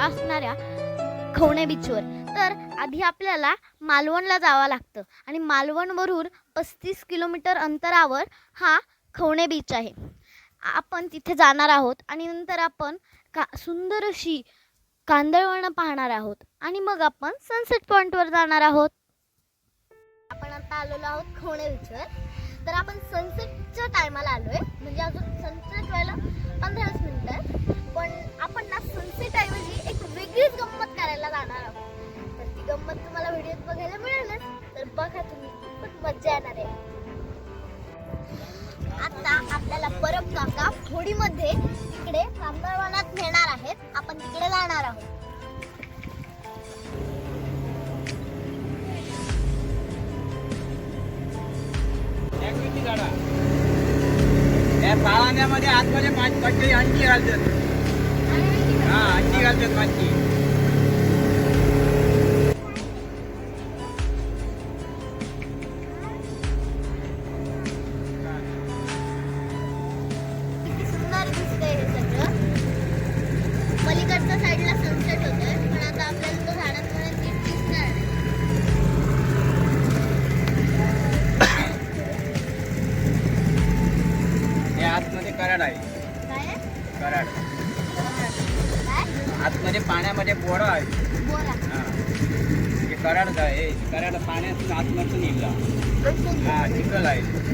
असणाऱ्या खवणे बीचवर. तर आधी आपल्याला मालवणला जावं लागतं. आणि मालवणवरून पस्तीस किलोमीटर अंतरावर हा खवणे बीच आहे. आपण तिथे जाणार आहोत आणि नंतर आपण का सुंदर अशी कांदळवणं पाहणार आहोत. आणि मग आपण सनसेट पॉईंटवर जाणार आहोत. आपण आता आलेलो आहोत खवणे बीचवर तर आपण सनसेटच्या टायमाला आलोय. म्हणजे अजून सनसेट व्हायला पंधराच मिनिटं आहेत. पण आपण ना सनसेट ऐवजी पाळण्यामध्ये आतमध्ये पाच पट्टे अंडी घालतात हा। अंडी कराड. आतमध्ये पाण्यामध्ये बोरा आहे बोला हे कराड आहे कराड पाण्यातून आतमधून येईल हा चिखल आहे.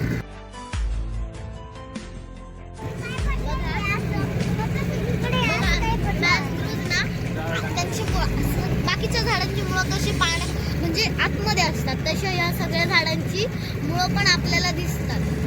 मुळं- बाकीच्या झाडांची मुळं कशी पाण्या म्हणजे आतमध्ये असतात तशा या सगळ्या झाडांची मुळं पण आपल्याला दिसतात.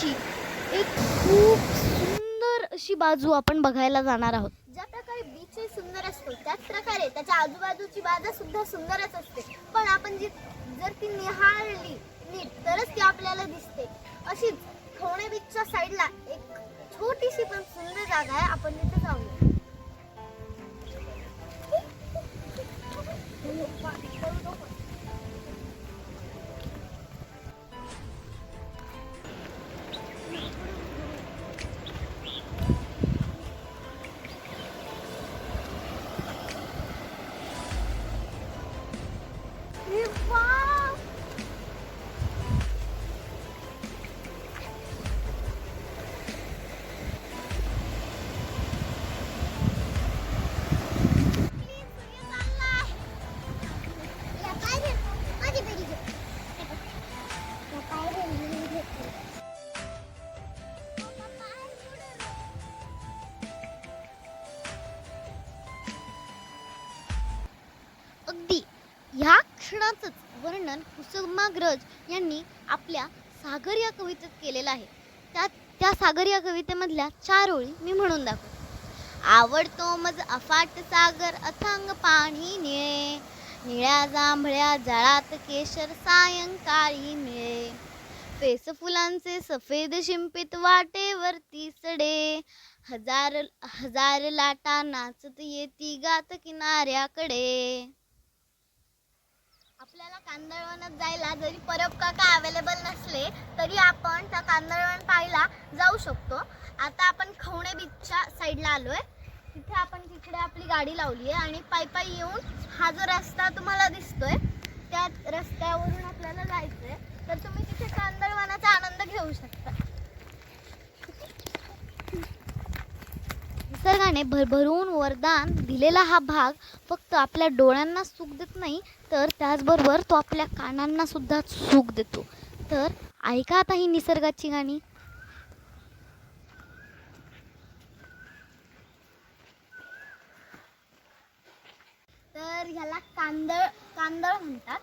ची एक खूप सुंदर अशी बाजू आपण बघायला जाणार आहोत. ज्या प्रकारे बीच हे सुंदर असतो त्याच प्रकारे त्याच्या आजूबाजूची बाजा सुद्धा सुंदरच असते. पण आपण जी जर ती निहाळली नीट तरच ती आपल्याला दिसते. अशीच खवणे बीचच्या साईडला एक छोटीशी पण सुंदर जागा आहे. आपण तिथे जाऊया. ह्या क्षणाचंच वर्णन कुसुमाग्रज यांनी आपल्या सागर या कवितेत केलेलं आहे. त्या त्या सागर या कवितेमधल्या चार ओळी मी म्हणून दाखवतो. आवडतो मज अफाट सागर अथांग पाणी निळे. निळ्या जांभळ्या जळात केशर सायंकाळी मिळे. फेस फुलांचे सफेद शिंपित वाटेवरती सडे. हजार हजार लाटा नाचत येती गात किनाऱ्याकडे. आपल्याला कांदळवनात जायला जरी परब काका अवेलेबल नसले तरी आपण त्या कांदळवन पाहायला जाऊ शकतो. आता आपण खवणे बीचच्या साईडला आलोय. तिथे आपण तिकडे आपली गाडी लावली आहे आणि पायी पायी येऊन हा जो रस्ता तुम्हाला दिसतोय त्या रस्त्यावरून आपल्याला जायचंय. तर तुम्ही तिथे कांदळ निसर्गाने भरभरून वरदान दिलेला हा भाग फक्त आपल्या डोळ्यांना सुख देत नाही तर त्याचबरोबर तो आपल्या कानांना सुद्धा सुख देतो. तर ऐका आता ही निसर्गाची गाणी. तर ह्याला कांदळ कांदळ म्हणतात.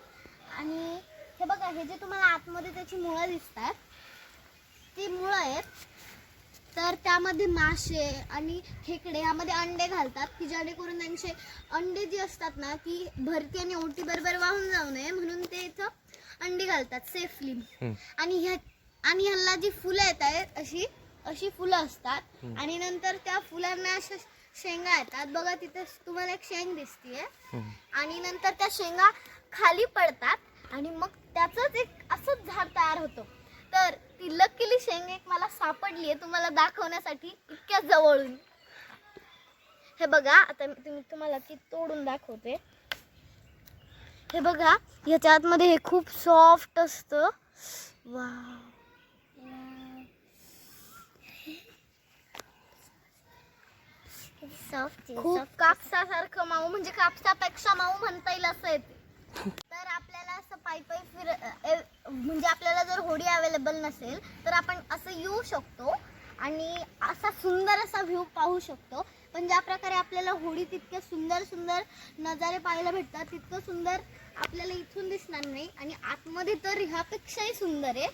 आणि हे बघा हे जे तुम्हाला आतमध्ये त्याची मुळं दिसतात ती मुळं आहेत तर त्यामध्ये मासे आणि खेकडे यामध्ये अंडे घालतात की जेणेकरून त्यांचे अंडे जी असतात ना ती भरती आणि ओटी बरोबर वाहून जाऊ नये म्हणून ते इथं अंडी घालतात सेफली आणि ह्या आणि ह्याला जी फुलं येत आहेत अशी अशी फुलं असतात. आणि नंतर त्या फुलांना अशा शेंगा येतात. बघा तिथे तुम्हाला एक शेंग दिसतीये. आणि नंतर त्या शेंगा खाली पडतात आणि मग त्याचंच एक असंच झाड तयार होतं. तर ती लकीली शेंग एक मला सापडली आहे तुम्हाला दाखवण्यासाठी इतक्या जवळून. हे बघा आता मी तुम्ही तुम्हाला ती तोडून दाखवते. हे बघा ह्याच्या आतमध्ये हे खूप सॉफ्ट असतं. वा खूप कापसासारखं माऊ म्हणजे कापसापेक्षा माऊ म्हणता येईल असं येते तर आपल्याला असं पायी पायी फिर म्हणजे आपल्याला जर होडी अवेलेबल नसेल तर आपण असं येऊ शकतो आणि असा सुंदर असा व्ह्यू पाहू शकतो. पण ज्या प्रकारे आपल्याला होडी तितके सुंदर सुंदर नजारे पाहायला भेटतात तितकं सुंदर आपल्याला इथून दिसणार नाही. आणि आतमध्ये तर ह्यापेक्षाही सुंदर आहे.